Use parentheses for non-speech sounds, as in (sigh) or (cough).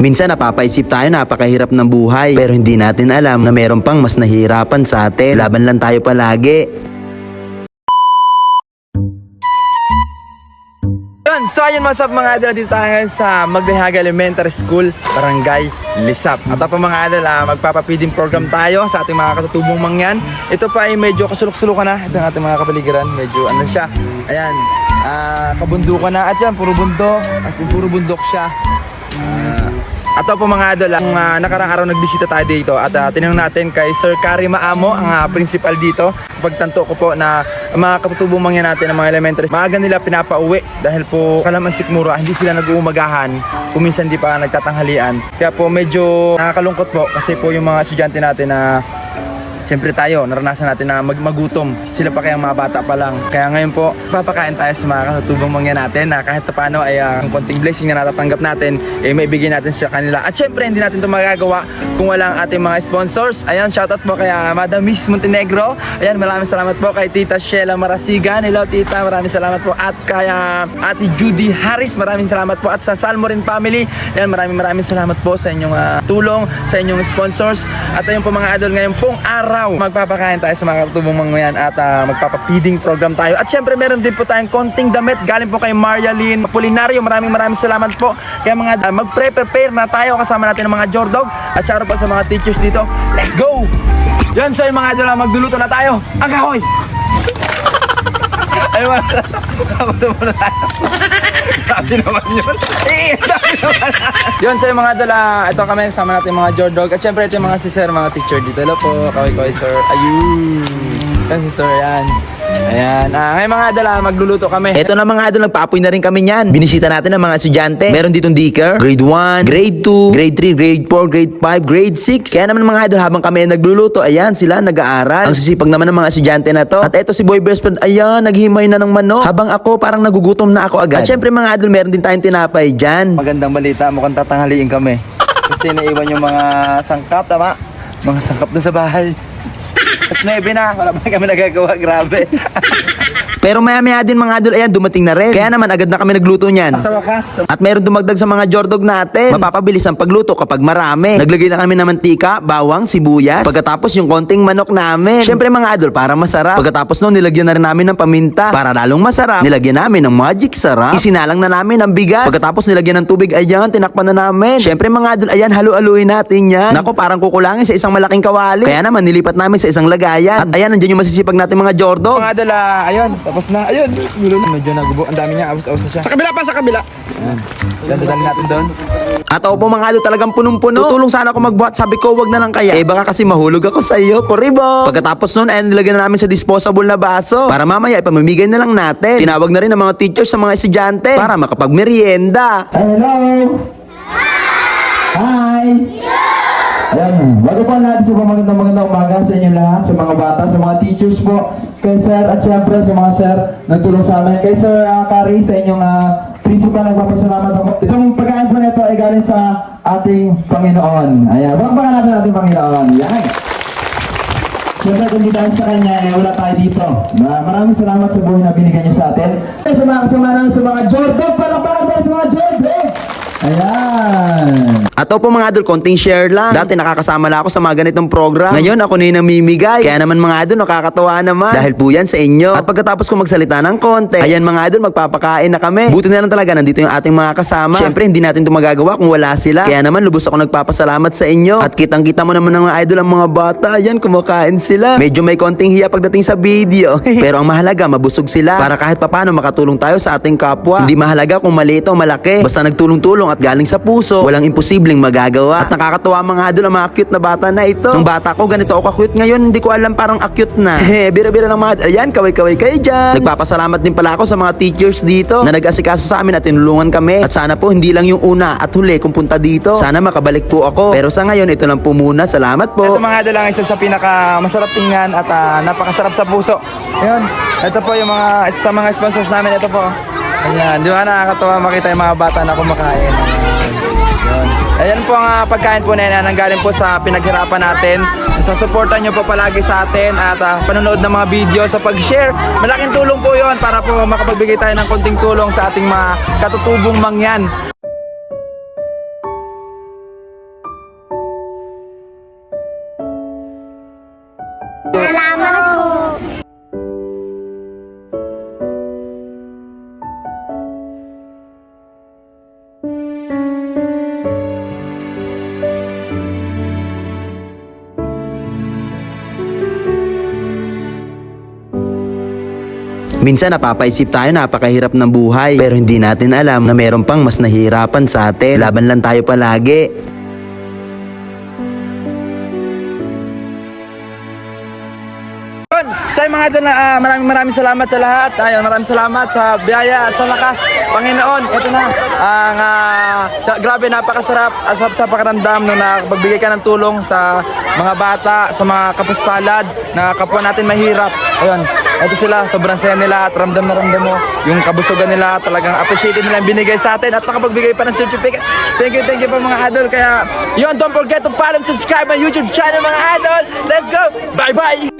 Minsan napapaisip tayo napakahirap ng buhay pero hindi natin alam na meron pang mas nahihirapan sa atin. Laban lang tayo palagi. Yun, so ayun mga sap mga idol, dito tayo sa Magdahaga Elementary School, Barangay Lisap. At po mga idol, ah, magpapapiding program tayo sa ating mga katutubong mangyan. Ito pa ay medyo kasulok-sulukan na. Ito ang ating mga kapaligiran, medyo ano siya. Ayan, ah, kabundukan na. At yan, puro bundok. As in, puro bundok siya. Ah, at po mga idol, ang uh, nakarang araw nagbisita tayo dito at uh, tinanong natin kay Sir Kari Maamo, ang ah, principal dito. Pagtanto ko po na mga katutubong mangyan natin ng mga elementary, maaga nila pinapauwi dahil po kalaman sikmura, hindi sila nag-uumagahan, kung minsan di pa nagtatanghalian. Kaya po medyo nakakalungkot po kasi po yung mga estudyante natin na Siyempre tayo, naranasan natin na mag magutom. Sila pa kayang mga bata pa lang. Kaya ngayon po, papakain tayo sa mga katutubong mangyan natin na kahit paano ay ah, ang konting blessing na natatanggap natin, eh maibigay natin sa kanila. At syempre, hindi natin ito magagawa kung wala ang ating mga sponsors. Ayan, shoutout po kay ah, Madam Miss Montenegro. Ayan, maraming salamat po kay Tita Sheila Marasigan. Hello Tita, maraming salamat po. At kay ah, Ate Judy Harris, maraming salamat po. At sa Salmorin Family, ayan, maraming maraming salamat po sa inyong ah, tulong, sa inyong sponsors. At ayun po mga idol, ngayon pong araw, magpapakain tayo sa mga katubong mga yan at ah, magpapapiding program tayo. At syempre meron din po tayong konting damit galing po kay Marialyn Apolinario. Maraming maraming salamat po. Kaya mga ah, mag-pre-prepare na tayo kasama natin ng mga Jordog at syaro po sa mga teachers dito. Let's go! Yan, so yung mga idol, ah, magluluto na tayo. Ang kahoy! (laughs) Ay, mga Tapos tayo. Sabi naman yun. Eh, sabi naman. Sa mga idol, ah, ito kami, kasama natin mga Jordog. At syempre, ito yung mga si Sir, mga teacher dito. Hello po, kaway-kaway, Sir. Ayun. Yan si Sir, yan. Ayan. Ah, ngayon mga idol, ah, magluluto kami. Eto na mga idol, nagpaapoy na rin kami niyan. Binisita natin ang mga estudyante. Meron ditong Dicker, grade 1, grade 2, grade 3, grade 4, grade 5, grade 6. Kaya naman mga idol, habang kami ay nagluluto, ayan sila, nag-aaral. Ang sisipag naman ng mga estudyante na to. At eto si Boy Best Friend, ayan, naghihimay na ng manok. Habang ako, parang nagugutom na ako agad. At syempre mga idol, meron din tayong tinapay dyan. Magandang balita, mukhang tatanghaliin kami. Kasi naiwan yung mga sangkap, tama? Mga sangkap na sa bahay. Tapos 9 na, wala pa kami nagagawa, grabe. (laughs) Pero maya maya din mga idol, ayan, dumating na rin. Kaya naman agad na kami nagluto niyan. sa wakas, At meron dumagdag sa mga jordog natin. Mapapabilis ang pagluto kapag marami. Naglagay na kami ng mantika, bawang, sibuyas. Pagkatapos yung konting manok namin. Syempre mga idol, para masarap. Pagkatapos nun, nilagyan na rin namin ng paminta. Para lalong masarap, nilagyan namin ng magic sarap. Isinalang na namin ang bigas. Pagkatapos nilagyan ng tubig, ayan, tinakpan na namin. Syempre mga idol, ayan, halu-haluin natin yan. Nako, parang kukulangin sa isang malaking kawali. Kaya naman, nilipat namin sa isang lagayan. At ayan, nandiyan yung masisipag natin mga jordog. mga idol, ah, ayun, tapos na, ayun. Medyo nagubo, ang dami niya, abos-abos na siya. Sa kabila pa, sa kabila. Ayan, yan, dadalhin natin doon. At ako po mga idol talagang punong-puno. Tutulong sana ako magbuhat. Sabi ko, wag na lang kaya. Eh baka kasi mahulog ako sa iyo, kuribo. Pagkatapos nun, ay nilagyan na namin sa disposable na baso. Para mamaya, ipamimigay na lang natin. Tinawag na rin ng mga teachers sa mga estudyante para makapagmerienda. Hello! Hi! Ayan, bago po natin sa magandang magandang umaga sa inyo lahat, sa mga bata, sa mga teachers po, kay sir at syempre sa mga sir nagtulong sa amin. Kay sir uh, Kari, sa inyong uh, principal, nagpapasalamat ako. Itong pagkain po nito ay galing sa ating Panginoon. Ayan, bakbakan natin ating Panginoon. Yan. Siyempre kung di dahil sa kanya, eh, wala tayo dito. Ma- Maraming salamat sa buhay na binigyan niyo sa atin. Sa mga kasama namin sa mga Jordan, palakpakan para sa mga Jordan! Ayan! At ako po mga idol, konting share lang. Dati nakakasama na ako sa mga ganitong program. Ngayon ako na yung namimigay. Kaya naman mga idol, nakakatawa naman. Dahil po yan sa inyo. At pagkatapos ko magsalita ng konti, ayan mga idol, magpapakain na kami. Buti na lang talaga, nandito yung ating mga kasama. Siyempre, hindi natin ito magagawa kung wala sila. Kaya naman, lubos ako nagpapasalamat sa inyo. At kitang-kita mo naman ng mga idol, ang mga bata. Ayan, kumakain sila. Medyo may konting hiya pagdating sa video. (laughs) Pero ang mahalaga, mabusog sila. Para kahit papano makatulong tayo sa ating kapwa. Hindi mahalaga kung maliit o malaki. Basta nagtulong-tulong at galing sa puso, walang imposibleng magagawa. At nakakatuwa mga idol ang mga cute na bata na ito. Nung bata ko, ganito ako ka-cute ngayon. Hindi ko alam parang acute na. (laughs) Bira-bira ng mga Ayan, kaway-kaway kayo dyan. Nagpapasalamat din pala ako sa mga teachers dito na nag-asikaso sa amin at tinulungan kami. At sana po hindi lang yung una at huli kung punta dito. Sana makabalik po ako. Pero sa ngayon, ito lang po muna. Salamat po. Ito mga idol ang isa sa pinaka masarap tingnan at ah, napakasarap sa puso. Ayun, ito po yung mga sa mga sponsors namin. Ito po. Ayan, di ba nakakatawa makita yung mga bata na kumakain. Ayan. Ayan po ang ah, pagkain po na yan. Nanggaling po sa pinaghirapan natin. Sa suportan nyo po palagi sa atin at ah, panonood ng mga video sa pag-share. Malaking tulong po yon para po makapagbigay tayo ng konting tulong sa ating mga katutubong mangyan. Minsan napapaisip tayo napakahirap ng buhay pero hindi natin alam na meron pang mas nahihirapan sa atin. Laban lang tayo palagi. Sa mga idol na ah, maraming maraming salamat sa lahat. Ayun, maraming salamat sa biyaya at sa lakas. Panginoon, ito na. Ang ah, sa, grabe napakasarap at sa, pakiramdam nung nakapagbigay ka ng tulong sa mga bata, sa mga kapuspalad na kapwa natin mahirap. Ayun, ito sila, sobrang saya nila at ramdam na ramdam mo yung kabusugan nila, talagang appreciated nila yung binigay sa atin at nakapagbigay pa ng certificate. Thank you, thank you po mga idol. Kaya, yun, don't forget to follow subscribe my YouTube channel mga idol. Let's go! Bye-bye!